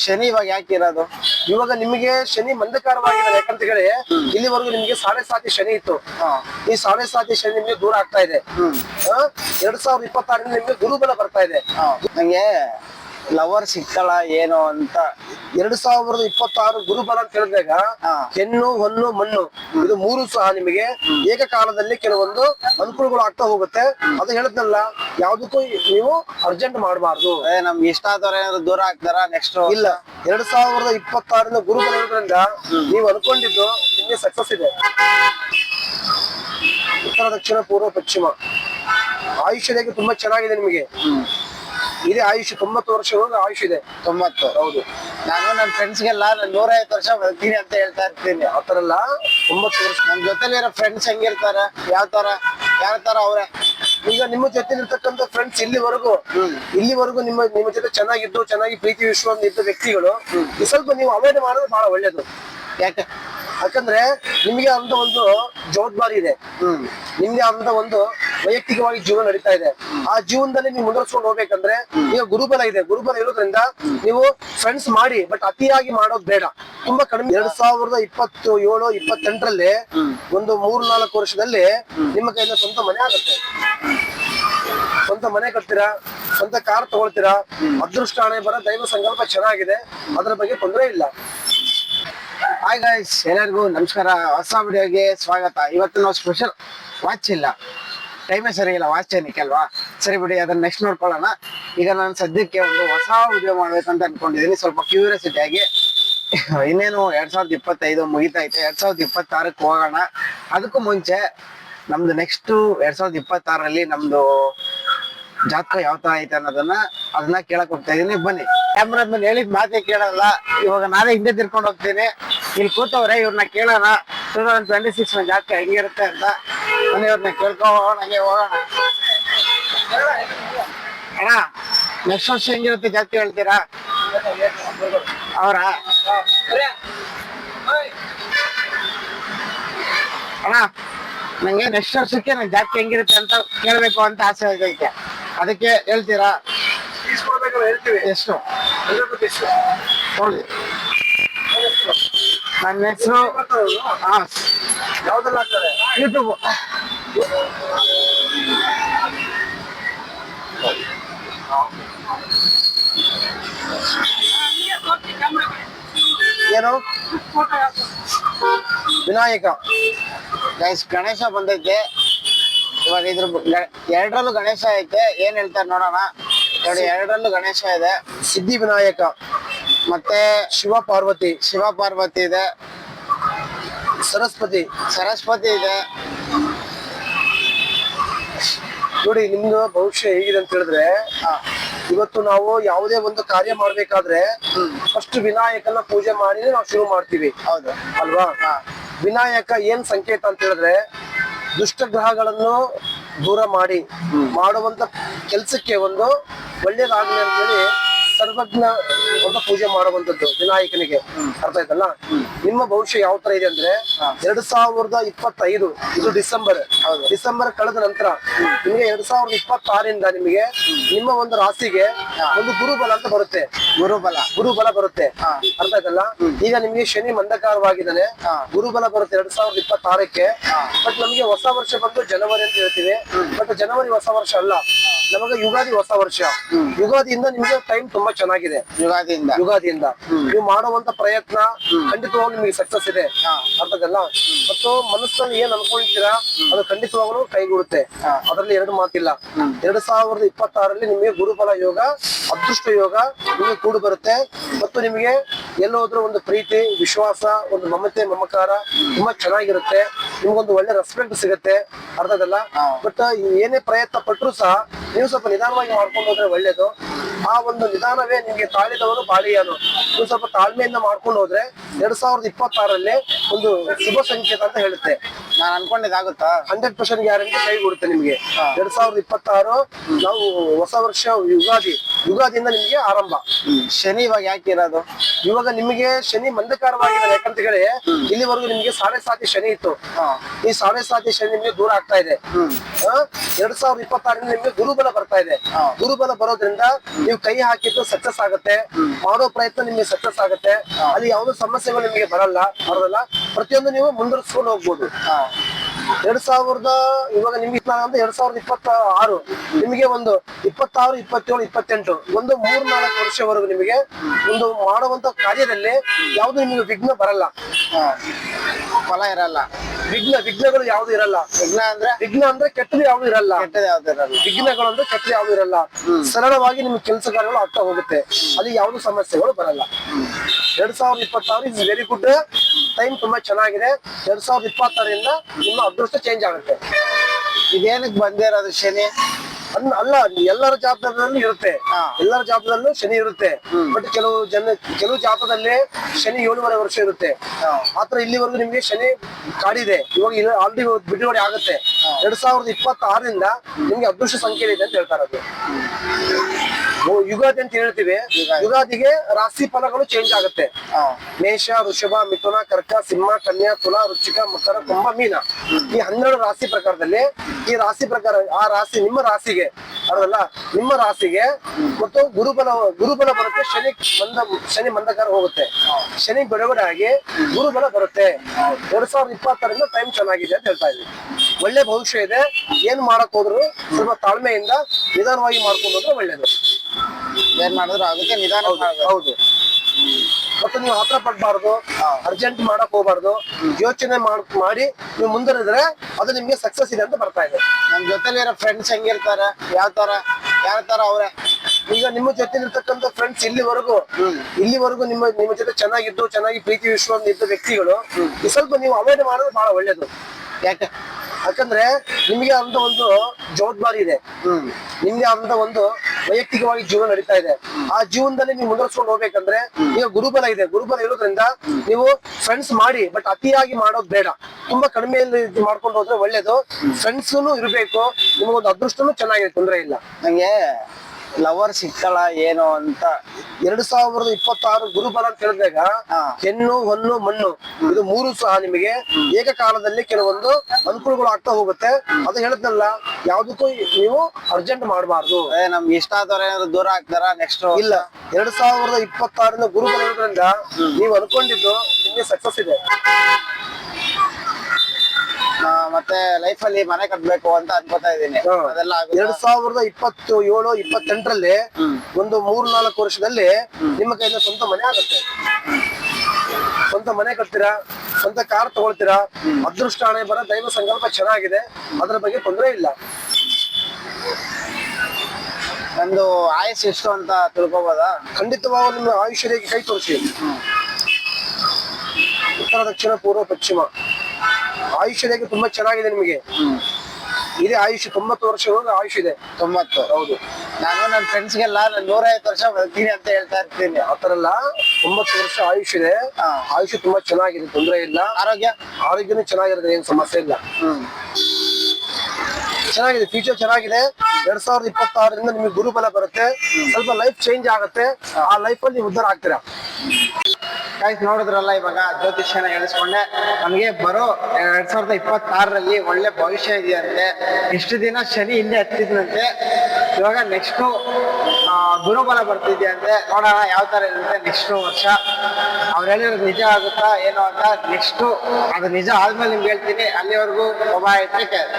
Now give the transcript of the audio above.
ಶನಿ ಇವಾಗ ಯಾಕೆ ಇರೋದು? ಇವಾಗ ನಿಮಗೆ ಶನಿ ಮಂದಕಾರವಾಗಿದೆ ಯಾಕಂತ ಹೇಳಿ ಇಲ್ಲಿವರೆಗೂ ನಿಮಗೆ ಸಾಡೆ ಸಾತಿ ಶನಿ ಇತ್ತು. ಈ ಸಾಡೆ ಸಾತಿ ಶನಿ ನಿಮಗೆ ದೂರ ಆಗ್ತಾ ಇದೆ. ಎರಡ್ ಸಾವಿರದ ಇಪ್ಪತ್ತಾರರಿಂದ ನಿಮಗೆ ಗುರುಬಲ ಬರ್ತಾ ಇದೆ. ನಂಗೆ ಲವರ್ ಸಿಕ್ಕಳ ಏನೋ ಅಂತ. ಎರಡ್ ಸಾವಿರದ ಇಪ್ಪತ್ತಾರು ಗುರುಬಲ ಅಂತ ಹೇಳಿದಾಗ. ಹೆಣ್ಣು ಹೊನ್ನು ಮಣ್ಣು ಇದು ಮೂರು ಸಹ ನಿಮಗೆ. ಏಕಕಾಲದಲ್ಲಿ ಕೆಲವೊಂದು ಅನುಕೂಲಗಳು ಆಗ್ತಾ ಹೋಗುತ್ತೆ. ಅದು ಹೇಳದ್ನಲ್ಲ ಯಾವ್ದಕ್ಕೂ ನೀವು ಅರ್ಜೆಂಟ್ ಮಾಡಬಾರ್ದು. ನಮ್ಗೆ ಇಷ್ಟ ಆದವ್ರ ಏನಾದ್ರು ದೂರ ಆಗ್ತಾರ ನೆಕ್ಸ್ಟ್ ಇಲ್ಲ ಎರಡ್ ಸಾವಿರದ ಇಪ್ಪತ್ತಾರರಿಂದ ಗುರುಬಲ ಇರೋದ್ರಿಂದ ನೀವು ಅನ್ಕೊಂಡಿದ್ದು ನಿಮಗೆ ಸಕ್ಸಸ್ ಇದೆ. ಉತ್ತರ ದಕ್ಷಿಣ ಪೂರ್ವ ಪಶ್ಚಿಮ. ಆಯುಷ್ಯದಾಗಿ ತುಂಬಾ ಚೆನ್ನಾಗಿದೆ ನಿಮಗೆ. ಇದೇ ಆಯುಷ್ ತೊಂಬತ್ತು ವರ್ಷಗಳ ಆಯುಷ್ ಇದೆ. ತೊಂಬತ್ತು ಹೌದು. ನಾನು ನನ್ನ ಫ್ರೆಂಡ್ಸ್ಗೆಲ್ಲ ನಾನು ನೂರೈವತ್ತು ವರ್ಷ ಬರ್ತೀನಿ ಅಂತ ಹೇಳ್ತಾ ಇರ್ತೀನಿ. ಆತರ ಎಲ್ಲ ತೊಂಬತ್ತು ವರ್ಷ. ನನ್ನ ಜೊತೆಲಿ ಇರೋ ಫ್ರೆಂಡ್ಸ್ ಹೆಂಗಿರ್ತಾರ ಯಾವ ಥರ ಯಾವ ತರ ಅವ್ರೆ? ಈಗ ನಿಮ್ಮ ಜೊತೆ ಇರ್ತಕ್ಕಂಥ ಫ್ರೆಂಡ್ಸ್ ಇಲ್ಲಿವರೆಗೂ ಇಲ್ಲಿವರೆಗೂ ನಿಮ್ಮ ನಿಮ್ಮ ಜೊತೆ ಚೆನ್ನಾಗಿದ್ದು ಚೆನ್ನಾಗಿ ಪ್ರೀತಿ ವಿಶ್ವ ಇದ್ದ ವ್ಯಕ್ತಿಗಳು ಸ್ವಲ್ಪ ನೀವು ಅವಾಯ್ಡ್ ಮಾಡೋದು ಬಹಳ ಒಳ್ಳೇದು. ಯಾಕೆ? ಯಾಕಂದ್ರೆ ನಿಮಗೆ ಅಂತ ಒಂದು ಜವಾಬ್ದಾರಿ ಇದೆ. ಹ್ಮ್. ನಿಮ್ಗೆ ಅಂತ ಒಂದು ವೈಯಕ್ತಿಕವಾಗಿ ಜೀವನ ನಡೀತಾ ಇದೆ. ಆ ಜೀವನದಲ್ಲಿ ನೀವು ಮುಂದುವರ್ಸ್ಕೊಂಡು ಹೋಗ್ಬೇಕಂದ್ರೆ ನೀವು ಗುರುಬಲ ಇದೆ. ಗುರುಬಲ ಇರೋದ್ರಿಂದ ನೀವು ಫ್ರೆಂಡ್ಸ್ ಮಾಡಿ ಬಟ್ ಅತಿಯಾಗಿ ಮಾಡೋದು ಬೇಡ. ತುಂಬಾ ಕಡಿಮೆ ಎರಡ್ ಸಾವಿರದ ಇಪ್ಪತ್ತು ಏಳು ಇಪ್ಪತ್ತೆಂಟರಲ್ಲಿ ಒಂದು ಮೂರ್ ನಾಲ್ಕು ವರ್ಷದಲ್ಲಿ ನಿಮ್ಮ ಕೈಯಿಂದ ಸ್ವಂತ ಮನೆ ಆಗುತ್ತೆ. ಸ್ವಂತ ಮನೆ ಕಟ್ತೀರಾ? ಸ್ವಂತ ಕಾರ್ ತಗೊಳ್ತೀರಾ? ಅದೃಷ್ಟ ಹಣೆ ಬರ ದೈವ ಸಂಕಲ್ಪ ಚೆನ್ನಾಗಿದೆ. ಅದ್ರ ಬಗ್ಗೆ ತೊಂದರೆ ಇಲ್ಲ. ಹಾಯ್ ಗಾಯ್ಸ್ ಎಲ್ಲರಿಗೂ ನಮಸ್ಕಾರ. ಹೊಸ ವಿಡಿಯೋಗೆ ಸ್ವಾಗತ. ಇವತ್ತು ನಾವು ಸ್ಪೆಷಲ್ ವಾಚ್ ಇಲ್ಲ. ಟೈಮೇ ಸರಿ ಇಲ್ಲ ವಾಚ್ ಸರಿ ಬಿಡಿ, ಅದನ್ನ ನೆಕ್ಸ್ಟ್ ನೋಡ್ಕೊಳ್ಳೋಣ. ಈಗ ನಾನು ಸದ್ಯಕ್ಕೆ ಒಂದು ಹೊಸ ವಿಡಿಯೋ ಮಾಡ್ಬೇಕಂತ ಅನ್ಕೊಂಡಿದೀನಿ. ಸ್ವಲ್ಪ ಕ್ಯೂರಿಯಾಸಿಟಿ ಆಗಿ. ಇನ್ನೇನು ಎರಡ್ ಸಾವಿರದ ಇಪ್ಪತ್ತೈದು ಮುಗಿತೈತೆ. ಎರಡ್ ಸಾವಿರದ ಇಪ್ಪತ್ತಾರಕ್ಕೆ ಹೋಗೋಣ. ಅದಕ್ಕೂ ಮುಂಚೆ ನಮ್ದು ನೆಕ್ಸ್ಟ್ ಎರಡ್ ಸಾವಿರದ ಇಪ್ಪತ್ತಾರಲ್ಲಿ ನಮ್ದು ಜಾತ್ರೆ ಯಾವ ತರ ಐತೆ ಅನ್ನೋದನ್ನ ಅದನ್ನ ಕೇಳಕ್ ಹೋಗ್ತಾ ಇದೀನಿ. ಬನ್ನಿ. ಕ್ಯಾಮ್ರಾದ ಮೇಲೆ ಹೇಳಿದ ಮಾತೇ ಕೇಳಲ್ಲ ಇವಾಗ ನಾನೇ ಹಿಂದೆ ತಿರ್ಕೊಂಡು ಹೋಗ್ತೀನಿ. ಇಲ್ಲಿ ಕೂತವ್ರೆ ಇವ್ರನ್ನ ಕೇಳೋಣ. ಟೂ ತೌಸಂಡ್ ಟ್ವೆಂಟಿ ಸಿಕ್ಸ್ ಜಾತ್ರೆ ಹೆಂಗಿರುತ್ತೆ ಅಂತ. ಬನ್ನಿ ಇವ್ರನ್ನ ಕೇಳ್ಕೊ ಹೋಗೋಣ ಹಂಗೆ ಹೋಗೋಣ. ಅಣ್ಣ ನೆಕ್ಸ್ಟ್ ವರ್ಷ ಹೆಂಗಿರುತ್ತೆ ಜಾಸ್ತಿ ಹೇಳ್ತೀರಾ? ಅವರ? ಅಣ್ಣ ನಂಗೆ ನೆಕ್ಸ್ಟ್ ವರ್ಷಕ್ಕೆ ನಂಗೆ ಜಾತಕ ಹೆಂಗಿರುತ್ತೆ ಅಂತ ಕೇಳಬೇಕು ಅಂತ ಆಸೆ ಆಗೈತೆ. ಅದಕ್ಕೆ ಹೇಳ್ತೀರಾ? ಎಷ್ಟು? ನೋಡಿ ನನ್ನ ಹೆಸರು ಹಾ ಯಾವ್ದೆಲ್ಲ ಯೂಟ್ಯೂಬ್ ಏನು? ವಿನಾಯಕ. ಗೈಸ್ ಗಣೇಶ ಬಂದೈತೆ. ಇವಾಗ ಇದ್ರ ಎರಡರಲ್ಲೂ ಗಣೇಶ ಐತೆ. ಏನ್ ಹೇಳ್ತಾರೆ ನೋಡೋಣ. ನೋಡಿ ಎರಡರಲ್ಲೂ ಗಣೇಶ ಇದೆ. ಸಿದ್ಧಿ ವಿನಾಯಕ. ಮತ್ತೆ ಶಿವ ಪಾರ್ವತಿ. ಶಿವ ಪಾರ್ವತಿ ಇದೆ. ಸರಸ್ವತಿ. ಸರಸ್ವತಿ ಇದೆ. ನೋಡಿ ನಿಮ್ದು ಭವಿಷ್ಯ ಹೇಗಿದೆ ಅಂತ ಹೇಳಿದ್ರೆ ಇವತ್ತು ನಾವು ಯಾವುದೇ ಒಂದು ಕಾರ್ಯ ಮಾಡ್ಬೇಕಾದ್ರೆ ಫಸ್ಟ್ ವಿನಾಯಕನ ಪೂಜೆ ಮಾಡಿ ನಾವು ಶುರು ಮಾಡ್ತೀವಿ. ಹೌದು ಅಲ್ವಾ? ವಿನಾಯಕ ಏನ್ ಸಂಕೇತ ಅಂತ ಹೇಳಿದ್ರೆ ದುಷ್ಟ ಗ್ರಹಗಳನ್ನು ದೂರ ಮಾಡಿ ಮಾಡುವಂತ ಕೆಲ್ಸಕ್ಕೆ ಒಂದು ಒಳ್ಳೇದಾಗ್ಲಿ ಅಂತ ಹೇಳಿ ಸರ್ವಜ್ಞ ಅಂತ ಪೂಜೆ ಮಾಡುವಂತದ್ದು ವಿನಾಯಕನಿಗೆ. ಅರ್ಥ ಆಯ್ತಲ್ಲ? ನಿಮ್ಮ ಭವಿಷ್ಯ ಯಾವ ತರ ಇದೆ ಅಂದ್ರೆ ಎರಡ್ ಸಾವಿರದ ಇಪ್ಪತ್ತೈದು ಇದು ಡಿಸೆಂಬರ್. ಡಿಸೆಂಬರ್ ಕಳೆದ ನಂತರ ನಿಮಗೆ ಎರಡ್ ಸಾವಿರದ ಇಪ್ಪತ್ತಾರರಿಂದ ನಿಮಗೆ ನಿಮ್ಮ ಒಂದು ರಾಶಿಗೆ ಒಂದು ಗುರುಬಲ ಅಂತ ಬರುತ್ತೆ. ಗುರುಬಲ. ಗುರುಬಲ ಬರುತ್ತೆ. ಅರ್ಥ ಆಯ್ತಲ್ಲ? ಈಗ ನಿಮಗೆ ಶನಿ ಮಂದಕಾರವಾಗಿದ್ದಾನೆ. ಗುರುಬಲ ಬರುತ್ತೆ ಎರಡ್ ಸಾವಿರದ ಇಪ್ಪತ್ತಾರಕ್ಕೆ. ಬಟ್ ನಮಗೆ ಹೊಸ ವರ್ಷ ಬಂದು ಜನವರಿ ಅಂತ ಹೇಳ್ತೀವಿ. ಬಟ್ ಜನವರಿ ಹೊಸ ವರ್ಷ ಅಲ್ಲ. ನಮಗೆ ಯುಗಾದಿ ಹೊಸ ವರ್ಷ. ಯುಗಾದಿಯಿಂದ ನಿಮಗೆ ಟೈಮ್ ತುಂಬಾ ಚೆನ್ನಾಗಿದೆ. ಯುಗಾದಿಯಿಂದ. ಯುಗಾದಿಯಿಂದ. ನೀವು ಮಾಡುವಂತ ಪ್ರಯತ್ನ ಖಂಡಿತವಾಗ್ಲೂ ನಿಮಗೆ ಸಕ್ಸಸ್ ಇದೆ. ಅರ್ಥದಲ್ಲ? ಮತ್ತು ಮನಸ್ಸಲ್ಲಿ ಏನ್ ಅನ್ಕೊಳ್ತೀರಾ ಅದು ಖಂಡಿತವಾಗ್ಲೂ ಕೈಗೂಡುತ್ತೆ. ಅದರಲ್ಲಿ ಎರಡು ಮಾತಿಲ್ಲ. ಎರಡ್ ಸಾವಿರದ ಇಪ್ಪತ್ತಾರಲ್ಲಿ ನಿಮಗೆ ಗುರುಬಲ ಯೋಗ ಅದೃಷ್ಟ ಯೋಗ ನಿಮಗೆ ಕೂಡ ಬರುತ್ತೆ. ಮತ್ತು ನಿಮಗೆ ಎಲ್ಲೋದ್ರೂ ಒಂದು ಪ್ರೀತಿ ವಿಶ್ವಾಸ ಒಂದು ಮಮತೆ ಮಮಕಾರ ತುಂಬಾ ಚೆನ್ನಾಗಿರುತ್ತೆ. ನಿಮ್ಗೊಂದು ಒಳ್ಳೆ ರೆಸ್ಪೆಕ್ಟ್ ಸಿಗುತ್ತೆ. ಅರ್ಥದಲ್ಲ? ಬಟ್ ಏನೇ ಪ್ರಯತ್ನ ಪಟ್ಟರು ಸಹ ನೀವು ಸ್ವಲ್ಪ ನಿಧಾನವಾಗಿ ಮಾಡ್ಕೊಂಡು ಹೋದ್ರೆ ಒಳ್ಳೇದು. ಆ ಒಂದು ನಿಧಾನವೇ ನಿಮಗೆ ತಾಳಿದವರು ಬಾಳಿಯನು ನೀವು ಸ್ವಲ್ಪ ತಾಳ್ಮೆಯಿಂದ ಮಾಡ್ಕೊಂಡು ಹೋದ್ರೆ ಎರಡ್ ಸಾವಿರದ ಇಪ್ಪತ್ತಾರರಲ್ಲಿ ಒಂದು ಶುಭ ಸಂಕೇತ ಅಂತ ಹೇಳುತ್ತೆ. ನಾನು ಅನ್ಕೊಂಡಿದ್ದಾಗುತ್ತಾ? ಹಂಡ್ರೆಡ್ ಪರ್ಸೆಂಟ್ ಗ್ಯಾರಂಟಿ ಕೈ ಕೊಡುತ್ತೆ ನಿಮಗೆ. ಎರಡ್ ಸಾವಿರದ ಇಪ್ಪತ್ತಾರು ನಾವು ಹೊಸ ವರ್ಷ ಯುಗಾದಿ ಯುಗಾದಿಯಿಂದ ನಿಮ್ಗೆ ಆರಂಭ. ಶನಿ ಇವಾಗ ಯಾಕೆ ಇರೋದು? ಇವಾಗ ನಿಮಗೆ ಶನಿ ಮಂದಕಾರವಾಗಿದೆ ಯಾಕಂತ ಹೇಳಿ ಇಲ್ಲಿವರೆಗೂ ನಿಮ್ಗೆ ಸಾಡೆ ಸಾತಿ ಶನಿ ಇತ್ತು. ಈ ಸಾಡೆ ಸಾತಿ ಶನಿ ನಿಮಗೆ ದೂರ ಆಗ್ತಾ ಇದೆ. ಎರಡ್ ಸಾವಿರದ ಇಪ್ಪತ್ತಾರರಿಂದ ನಿಮ್ಗೆ ಗುರುಬಲ ಬರ್ತಾ ಇದೆ. ಗುರುಬಲ ಬರೋದ್ರಿಂದ ನೀವು ಕೈ ಹಾಕಿದ್ದು ಸಕ್ಸಸ್ ಆಗುತ್ತೆ. ಮಾಡೋ ಪ್ರಯತ್ನ ನಿಮ್ಗೆ ಸಕ್ಸಸ್ ಆಗುತ್ತೆ. ಅಲ್ಲಿ ಯಾವುದೋ ಸಮಸ್ಯೆಗಳು ನಿಮಗೆ ಬರಲ್ಲ ಬರೋದಲ್ಲ. ಪ್ರತಿಯೊಂದು ನೀವು ಮುಂದುವರಿಸ್ಕೊಂಡು ಹೋಗ್ಬೋದು. ಎರಡ್ ಸಾವಿರದ ಇವಾಗ ನಿಮ್ಗೆ ಅಂದ್ರೆ ಎರಡ್ ಸಾವಿರದ ಇಪ್ಪತ್ತ ಆರು ನಿಮಗೆ ಒಂದು ಇಪ್ಪತ್ತಾರು ಇಪ್ಪತ್ತೇಳು ಇಪ್ಪತ್ತೆಂಟು ಒಂದು ಮೂರ್ ನಾಲ್ಕು ವರ್ಷವರೆಗೂ ನಿಮಗೆ ಒಂದು ಮಾಡುವಂತ ಕಾರ್ಯದಲ್ಲಿ ಯಾವ್ದು ನಿಮಗೆ ವಿಘ್ನ ಬರಲ್ಲ. ಫಲ ಇರಲ್ಲ. ವಿಘ್ನ ವಿಘ್ನಗಳು ಯಾವ್ದು ಇರಲ್ಲ. ವಿಘ್ನ ಅಂದ್ರೆ? ವಿಘ್ನ ಅಂದ್ರೆ ಕೆಟ್ಟದು ಯಾವ್ದು ಇರಲ್ಲ. ಕೆಟ್ಟದ್ದು ಯಾವ್ದು ಇರಲ್ಲ. ವಿಘ್ನಗಳು ಅಂದ್ರೆ ಕೆಟ್ಟ ಯಾವ್ದು ಇರಲ್ಲ. ಸರಳವಾಗಿ ನಿಮ್ಗೆ ಕೆಲಸ ಕಾರ್ಯಗಳು ಆಗ್ತಾ ಹೋಗುತ್ತೆ. ಅಲ್ಲಿ ಯಾವ್ದು ಸಮಸ್ಯೆಗಳು ಬರಲ್ಲ. ಎರಡ್ ಸಾವಿರದ ಇಪ್ಪತ್ತಾರು ಇಸ್ ವೆರಿ ಗುಡ್ ಟೈಮ್ ತುಂಬಾ ಚೆನ್ನಾಗಿದೆ. ಎರಡ್ ಸಾವಿರದ ಇಪ್ಪತ್ತಾರರಿಂದ ನಿಮ್ಮ ಅದೃಷ್ಟ ಚೇಂಜ್ ಆಗುತ್ತೆ. ಇದೇನಕ್ ಇರೋದು ಶನಿ? ಅಲ್ಲ ಅಲ್ಲ ಎಲ್ಲರ ಜಾತಕದಲ್ಲೂ ಇರುತ್ತೆ. ಎಲ್ಲರ ಜಾತಕದಲ್ಲೂ ಶನಿ ಇರುತ್ತೆ. ಬಟ್ ಕೆಲವು ಜನ ಕೆಲವು ಜಾತಕದಲ್ಲಿ ಶನಿ ಏಳುವರೆ ವರ್ಷ ಇರುತ್ತೆ. ಆತರ ಇಲ್ಲಿವರೆಗೂ ನಿಮ್ಗೆ ಶನಿ ಕಾಡಿದೆ. ಇವಾಗ ಆಲ್ರೆಡಿ ಬಿಡುಗಡೆ ಆಗುತ್ತೆ. ಎರಡ್ ಸಾವಿರದ ಇಪ್ಪತ್ತಾರರಿಂದ ನಿಮ್ಗೆ ಅದೃಷ್ಟ ಸಂಖ್ಯೆ ಇದೆ ಅಂತ ಹೇಳ್ತಾರೆ ಅದು ಯುಗಾದಿ ಅಂತ ಹೇಳ್ತೀವಿ. ಯುಗಾದಿ. ಯುಗಾದಿಗೆ ರಾಶಿ ಫಲಗಳು ಚೇಂಜ್ ಆಗುತ್ತೆ. ಮೇಷ ವೃಷಭ ಮಿಥುನ ಕರ್ಕ ಸಿಂಹ ಕನ್ಯಾ ತುಲಾ ವೃಶ್ಚಿಕ ಮಕರ ಕುಂಭ ಮೀನ. ಈ ಹನ್ನೆರಡು ರಾಶಿ ಪ್ರಕಾರದಲ್ಲಿ ಈ ರಾಶಿ ಪ್ರಕಾರ ಆ ರಾಶಿ ನಿಮ್ಮ ರಾಶಿಗೆ ಅದಲ್ಲ ನಿಮ್ಮ ರಾಶಿಗೆ ಮತ್ತು ಗುರುಬಲ ಗುರುಬಲ ಬರುತ್ತೆ ಶನಿ ಮಂದ ಶನಿ ಮಂದಕಾರ ಹೋಗುತ್ತೆ. ಶನಿ ಬಿಡುಗಡೆ ಆಗಿ ಗುರುಬಲ ಬರುತ್ತೆ. ಎರಡ್ ಸಾವಿರದ ಇಪ್ಪತ್ತರಿಂದ ಟೈಮ್ ಚೆನ್ನಾಗಿದೆ ಅಂತ ಹೇಳ್ತಾ ಇದ್ವಿ ಒಳ್ಳೆ ಭವಿಷ್ಯ ಇದೆ. ಏನ್ ಮಾಡಕ್ ಹೋದ್ರು ಸ್ವಲ್ಪ ತಾಳ್ಮೆಯಿಂದ ನಿಧಾನವಾಗಿ ಮಾಡ್ಕೊಂಡು ಹೋದ್ರೆ ಒಳ್ಳೇದು. ಏನ್ ಮಾಡಿದ್ರು? ಅದಕ್ಕೆ ನಿಧಾನ. ಹೌದು ಮತ್ತು ನೀವು ಹತ್ರ ಪಡ್ಬಾರ್ದು ಅರ್ಜೆಂಟ್ ಮಾಡಕ್ ಹೋಗ್ಬಾರ್ದು ಯೋಚನೆ ಮಾಡ್ ಮಾಡಿ ನೀವು ಮುಂದರಿದ್ರೆ ಅದು ನಿಮ್ಗೆ ಸಕ್ಸಸ್ ಇದೆ ಅಂತ ಬರ್ತಾ ಇದೆ. ನಮ್ ಜೊತೆಲಿರೋ ಫ್ರೆಂಡ್ಸ್ ಹೆಂಗಿರ್ತಾರೆ? ಯಾವ ತರ? ಯಾವ ತರ ಅವ್ರೆ? ಈಗ ನಿಮ್ಮ ಜೊತೆ ಇರ್ತಕ್ಕಂಥ ಫ್ರೆಂಡ್ಸ್ ಇಲ್ಲಿವರೆಗೂ ಇಲ್ಲಿವರೆಗೂ ನಿಮ್ಮ ನಿಮ್ಮ ಜೊತೆ ಚೆನ್ನಾಗಿದ್ದು ಚೆನ್ನಾಗಿ ಪ್ರೀತಿ ವಿಶ್ವ ಇದ್ದ ವ್ಯಕ್ತಿಗಳು ಸ್ವಲ್ಪ ನೀವು ಅವಾಯ್ಡ್ ಮಾಡೋದು ಬಹಳ ಒಳ್ಳೇದು. ಯಾಕೆ? ಯಾಕಂದ್ರೆ ನಿಮಗೆ ಅಂತ ಒಂದು ಜವಾಬ್ದಾರಿ ಇದೆ. ಹ್ಮ್. ನಿಮ್ಗೆ ಅಂತ ಒಂದು ವೈಯಕ್ತಿಕವಾಗಿ ಜೀವನ ನಡೀತಾ ಇದೆ. ಆ ಜೀವನದಲ್ಲಿ ನೀವು ಮುಂದುವರ್ಸ್ಕೊಂಡು ಹೋಗ್ಬೇಕಂದ್ರೆ ಈಗ ಗುರುಬಲ ಇದೆ. ಗುರುಬಲ ಇರೋದ್ರಿಂದ ನೀವು ಫ್ರೆಂಡ್ಸ್ ಮಾಡಿ ಬಟ್ ಅತಿಯಾಗಿ ಮಾಡೋದು ಬೇಡ. ತುಂಬಾ ಕಡಿಮೆಯಲ್ಲಿ ಮಾಡ್ಕೊಂಡು ಹೋದ್ರೆ ಒಳ್ಳೇದು. ಫ್ರೆಂಡ್ಸ್ ಇರಬೇಕು. ನಿಮಗೊಂದು ಅದೃಷ್ಟನು ಚೆನ್ನಾಗಿದೆ ತೊಂದರೆ ಇಲ್ಲ. ನಂಗೆ ಲವರ್ ಸಿಕ್ಕಳ ಏನೋ ಅಂತ. ಎರಡು ಸಾವಿರದ ಇಪ್ಪತ್ತಾರು ಗುರುಬಲ ಅಂತ ಹೇಳಿದಾಗ. ಹೆಣ್ಣು ಹೊನ್ನು ಮಣ್ಣು ಇದು ಮೂರು ಸಹ ನಿಮಗೆ. ಏಕಕಾಲದಲ್ಲಿ ಕೆಲವೊಂದು ಅನುಕೂಲಗಳು ಆಗ್ತಾ ಹೋಗುತ್ತೆ. ಅದು ಹೇಳದ್ನಲ್ಲ ಯಾವ್ದಕ್ಕೂ ನೀವು ಅರ್ಜೆಂಟ್ ಮಾಡಬಾರ್ದು. ನಮ್ಗೆ ಇಷ್ಟ ಆದವ್ರ ಏನಾದ್ರು ದೂರ ಆಗ್ತಾರ ನೆಕ್ಸ್ಟ್ ಇಲ್ಲ ಎರಡ್ ಸಾವಿರದ ಇಪ್ಪತ್ತಾರರಿಂದ ಗುರುಬಲ ಇರೋದ್ರಿಂದ ನೀವು ಅನ್ಕೊಂಡಿದ್ದು ನಿಮ್ಗೆ ಸಕ್ಸಸ್ ಇದೆ. ಮತ್ತೆ ಲೈಫ್ ಅಲ್ಲಿ ಮನೆ ಕಟ್ಬೇಕು ಅಂತ ಅನ್ಕೋತಾ ಇದೀನಿ ಹಾ. ಅದೆಲ್ಲ ಎರಡ್ ಸಾವಿರದ ಇಪ್ಪತ್ತು ಏಳು ಇಪ್ಪತ್ತೆಂಟರಲ್ಲಿ ಒಂದು ಮೂರ್ ನಾಲ್ಕು ವರ್ಷದಲ್ಲಿ ನಿಮ್ಮ ಕೈಯಿಂದ ಸ್ವಂತ ಮನೆ ಆಗುತ್ತೆ. ಸ್ವಂತ ಮನೆ ಕಟ್ತೀರಾ? ಸ್ವಂತ ಕಾರ್ ತಗೊಳ್ತೀರಾ? ಅದೃಷ್ಟ ಹಣೆ ಬರ ದೈವ ಸಂಕಲ್ಪ ಚೆನ್ನಾಗಿದೆ. ಅದರ ಬಗ್ಗೆ ತೊಂದರೆ ಇಲ್ಲ. ನಂದು ಆಯಸ್ ಎಷ್ಟು ಅಂತ ತಿಳ್ಕೊಬೋದಾ? ಖಂಡಿತವಾಗೂ ನಿಮ್ಮ ಆಯುಷ್ಯರಿಗೆ ಕೈ ತೋರಿಸಿ. ಉತ್ತರ ದಕ್ಷಿಣ ಪೂರ್ವ ಪಶ್ಚಿಮ. ಆಯುಷ್ಯರೇಖೆ ತುಂಬಾ ಚೆನ್ನಾಗಿದೆ ನಿಮಗೆ? ಇದೇ ಆಯುಷ್ಯ ತೊಂಬತ್ತು ವರ್ಷ ಆಯುಷ್ ಇದೆ. ತೊಂಬತ್ತು ಹೌದು. ನಾನು ನನ್ನ ಫ್ರೆಂಡ್ಸ್ಗೆಲ್ಲ ನಾನು ನೂರೈವತ್ತು ವರ್ಷ ಬರ್ತೀನಿ ಅಂತ ಹೇಳ್ತಾ ಇರ್ತೀನಿ. ಆತರಲ್ಲ ತೊಂಬತ್ತು ವರ್ಷ ಆಯುಷ್ ಇದೆ. ಆಯುಷ್ ತುಂಬಾ ಚೆನ್ನಾಗಿದೆ ತೊಂದರೆ ಇಲ್ಲ. ಆರೋಗ್ಯ? ಆರೋಗ್ಯನೂ ಚೆನ್ನಾಗಿರುತ್ತೆ ಏನ್ ಸಮಸ್ಯೆ ಇಲ್ಲ. ಹ್ಮ್. ಚೆನ್ನಾಗಿದೆ ಫ್ಯೂಚರ್ ಚೆನ್ನಾಗಿದೆ. ಎರಡ್ ಸಾವಿರದ ಇಪ್ಪತ್ತಾರರಿಂದ ನಿಮಗೆ ಗುರುಬಲ ಬರುತ್ತೆ. ಸ್ವಲ್ಪ ಲೈಫ್ ಚೇಂಜ್ ಆಗುತ್ತೆ. ಆ ಲೈಫ್ ಅಲ್ಲಿ ಉದ್ಧಾರ ಆಗ್ತೀರಾ? ಗಾಯ್ಸ್ ನೋಡಿದ್ರಲ್ಲ ಇವಾಗ ಜ್ಯೋತಿಷ್ಯನ ಹೇಳಿಸ್ಕೊಂಡೆ. ನಮಗೆ ಬರೋ ಎರಡ್ ಸಾವಿರದ ಇಪ್ಪತ್ತಾರರಲ್ಲಿ ಒಳ್ಳೆ ಭವಿಷ್ಯ ಇದೆಯಂತೆ. ಇಷ್ಟು ದಿನ ಶನಿ ಹಿಂದೆ ಹತ್ತಿದ್ನಂತೆ. ಇವಾಗ ನೆಕ್ಸ್ಟು ಗುರುಬಲ ಬರ್ತಿದ್ಯಂತೆ. ನೋಡೋಣ ಯಾವ ತರ ಇರುತ್ತೆ ನೆಕ್ಸ್ಟ್ ವರ್ಷ. ಅವ್ರು ಹೇಳಿರೋದು ನಿಜ ಆಗುತ್ತಾ ಏನೋ ಅಂತ ನೆಕ್ಸ್ಟು ಅದು ನಿಜ ಆದ್ಮೇಲೆ ನಿಮ್ಗೆ ಹೇಳ್ತೀನಿ. ಅಲ್ಲಿವರೆಗೂ ಒಬ್ಬ ಕೇರ್